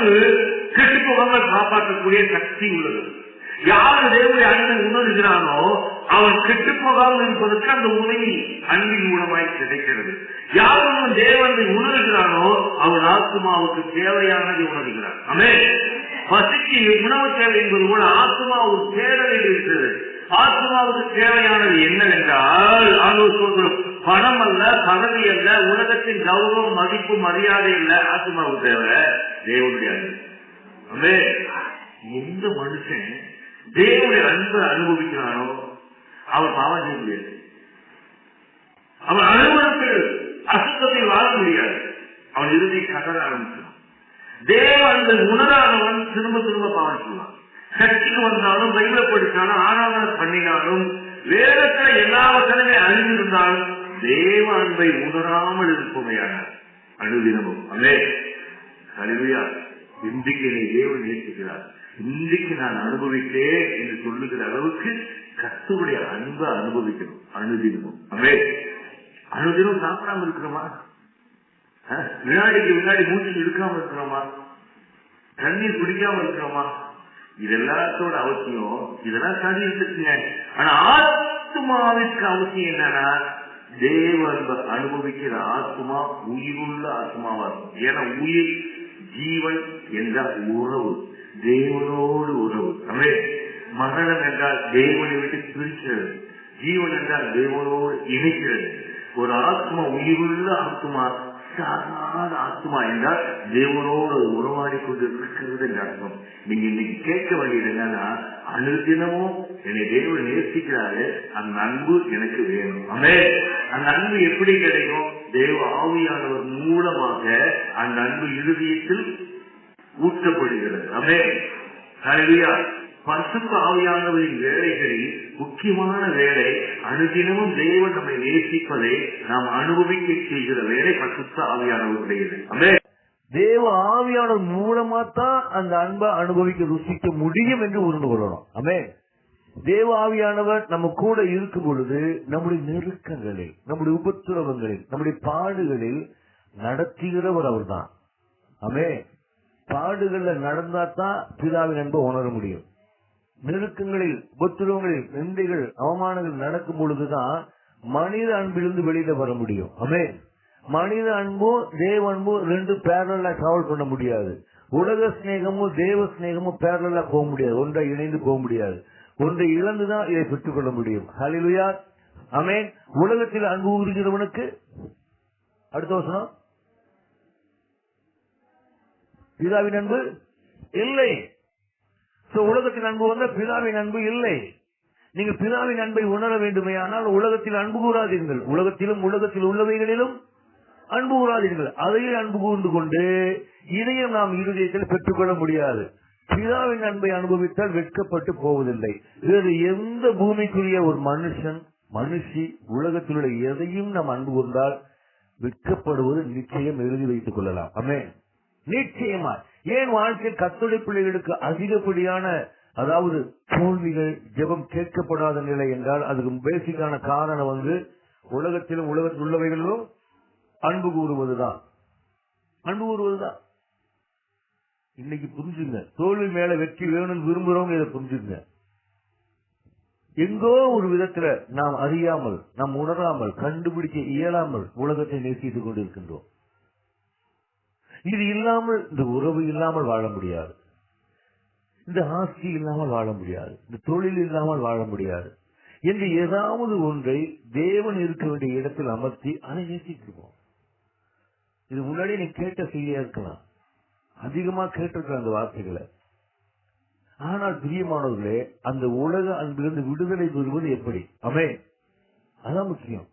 அன்பு கெட்டு போகாமல் காப்பாற்றக்கூடிய சக்தி உள்ளது. யாரு தேவனுடைய அன்பை உணர்கிறானோ அவன் கெட்டு போகாமல் இருப்பதற்கு அந்த உதவி அன்பின் மூலமாய் கிடைக்கிறது. யார் ஒருவன் தேவனை உணர்கிறானோ அவன் ஆத்மாவுக்கு தேவையானதை உணர்கிறான். அமே பசிக்கு உணவு தேவை என்பது போல ஆத்மா ஒரு தேடலில் இருக்கிறது. ஆத்மாவுக்கு தேவையானது என்னவென்றால் ஆண்டு சொல்கிறோம் பணம் அல்ல பதவி அல்ல உலகத்தின் கௌரவம் மதிப்பு மரியாதை அல்ல ஆத்மாவு தேவை தேவனுடைய அன்பு. எந்த மனுஷன் தேவனுடைய அன்பை அனுபவிக்கிறானோ அவன் பாவம் செய்ய முடியாது. அவன் அனுபவத்தில் அசுத்தத்தை வாழ முடியாது. அவன் இறுதி கதற ஆரம்பிச்சான் தேவ அந்த உணரானவன் திரும்ப திரும்ப பாவம் செய்வான். சக்திக்கு வந்தாலும் பைபிள படித்தாலும் ஆராதனை பண்ணினாலும் வேதத்துல எல்லாவற்றிலுமே அறிந்திருந்தாலும் தேவ அன்பை உணராமல் இருப்பவையான அனுதினமும். அமே. கருவியா இன்றைக்கு என்னை தேவன் நேசிக்கிறார் இன்றைக்கு நான் அனுபவித்தேன் என்று சொல்லுகிற அளவுக்கு கர்த்தருடைய அன்பை அனுபவிக்கணும். அனுதினமும். அமே. அனுதினம் சாப்பிடாம இருக்கிறோமா? வினாடிக்கு வினாடி மூச்சு எடுக்காம இருக்கிறோமா? தண்ணீர் குடிக்காம இருக்கிறோமா? இதெல்லாத்தோட அவசியம். இதெல்லாம் சரீரத்துக்குங்க ஆனா ஆத்மாவிற்கு அவசியம் என்னன்னா தேவ அன்பை அனுபவிக்கிற ஆத்மா உயிருள்ள ஆத்மாவா? இருக்கும் ஏன்னா உயிர் ஜீவன் என்றால் உறவு தேவனோடு உறவு. அவே மரணம் என்றால் தேவனை விட்டு பிரிக்கிறது. ஜீவன் என்றால் தேவனோடு இணைக்கிறது. ஒரு ஆத்மா உயிருள்ள ஆத்மா சாதாரண ஆத்மா என்றால் தேவனோடு உறவாடி கொண்டு இருக்கிறது என்று அர்த்தம். நீங்க இன்னைக்கு கேட்க வேண்டியது என்னன்னா அனுதினமும் என்னை தேவன் நேசிக்கிறாரு அந்த அன்பு எனக்கு வேணும். அமே அந்த அன்பு எப்படி கிடைக்கும்? தேவ ஆவியானவர் மூலமாக அந்த அன்பு இறுதியத்தில் ஊற்றப்படுகிறது. அமே கல்வியா பரிசுத்த ஆவியானவரின் வேலைகளில் முக்கியமான வேலை அனுதினமும் தேவன் நம்மை நேசிப்பதை நாம் அனுபவிக்க செய்கிற வேலை பரிசுத்த ஆவியானவருடையது. தேவ ஆவியானவர் மூலமா தான் அந்த அன்பை அனுபவிக்க ருசிக்க முடியும் என்று உணர்ந்து கொள்ளணும். ஆமே தேவ ஆவியானவர் நம்ம கூட இருக்கும் பொழுது நம்முடைய நெருக்கங்களில் நம்முடைய உபத்திரவங்களில் நம்முடைய பாடுகளில் நடத்துகிறவர் அவர்தான். ஆமே பாடுகள்ல நடந்தா தான் பிதாவின் அன்பை உணர முடியும். நெருக்கங்களில் உபத்திரவங்களில் நிந்தைகள் அவமானங்கள் நடக்கும் பொழுதுதான் மனித அன்பிலிருந்து வெளியில வர முடியும். அமே மனித அன்பும் தேவ அன்பும் ரெண்டு பேரலா டிராவல் பண்ண முடியாது. உலக சிநேகமும் தேவ சிநேகமும் பேரலா போக முடியாது. ஒன்றை இணைந்து போக முடியாது. ஒன்றை இழந்துதான் இதை பெற்றுக் கொள்ள முடியும். ஹலிலுயா அமேன் உலகத்தில் அன்பு கூறுகிறவனுக்கு அடுத்த வசனம். பிதாவின் அன்பு? இல்லை. உலகத்தின் அன்பு வந்த பிதாவின் அன்பு இல்லை. நீங்கள் பிதாவின் அன்பை உணர வேண்டுமே ஆனால் உலகத்தில் அன்பு கூறாதீர்கள். உலகத்திலும் உலகத்தில் உள்ளவைகளிலும் அன்பு கூறாதீர்கள். அதையே அன்பு கூர்ந்து கொண்டு இதையும் நாம் இருதயத்தில் பெற்றுக்கொள்ள முடியாது. பிதாவின் அன்பை அனுபவித்தால் வெட்கப்பட்டு போவதில்லை. வேறு எந்த பூமிக்குரிய ஒரு மனுஷன் மனுஷி உலகத்தில் உள்ள எதையும் நாம் அன்பு கூர்ந்தால் வெட்கப்படுவது நிச்சயம் எழுதி வைத்துக் கொள்ளலாம். அமேன் நிச்சயமா. ஏன் வாழ்க்கை கத்துடை பிள்ளைகளுக்கு அதிகப்படியான அதாவது தோல்விகள் ஜெபம் கேட்கப்படாத நிலை என்றால் அதுக்கு பேசிக்கான காரணம் வந்து உலகத்திலும் உலகத்தில் உள்ளவைகளிலும் அன்பு கூறுவதுதான். அன்பு கூறுவதுதான். இன்னைக்கு புரிஞ்சுங்க. தோல்வி மேல வெற்றி வேணும்னு விரும்புறவங்க இதை புரிஞ்சுங்க. எங்கோ ஒரு விதத்துல நாம் அறியாமல் நாம் உணராமல் கண்டுபிடிக்க இயலாமல் உலகத்தை நேசித்துக் கொண்டிருக்கின்றோம். இது இல்லாமல் இந்த உறவு இல்லாமல் வாழ முடியாது. இந்த ஆஸ்தி இல்லாமல் வாழ முடியாது. இந்த தொழில் இல்லாமல் வாழ முடியாது. என்று ஏதாவது ஒன்றை தேவன் இருக்க வேண்டிய இடத்தில் அமர்த்தி அதை இது முன்னாடி நீ கேட்ட செய்தியா இருக்கலாம். அதிகமா கேட்டிருக்க அந்த வார்த்தைகளை. ஆனால் பிரியமானவர்களே அந்த உலக அன்பிலிருந்து விடுதலை பெறுவது எப்படி? அமே அதான் முக்கியம்.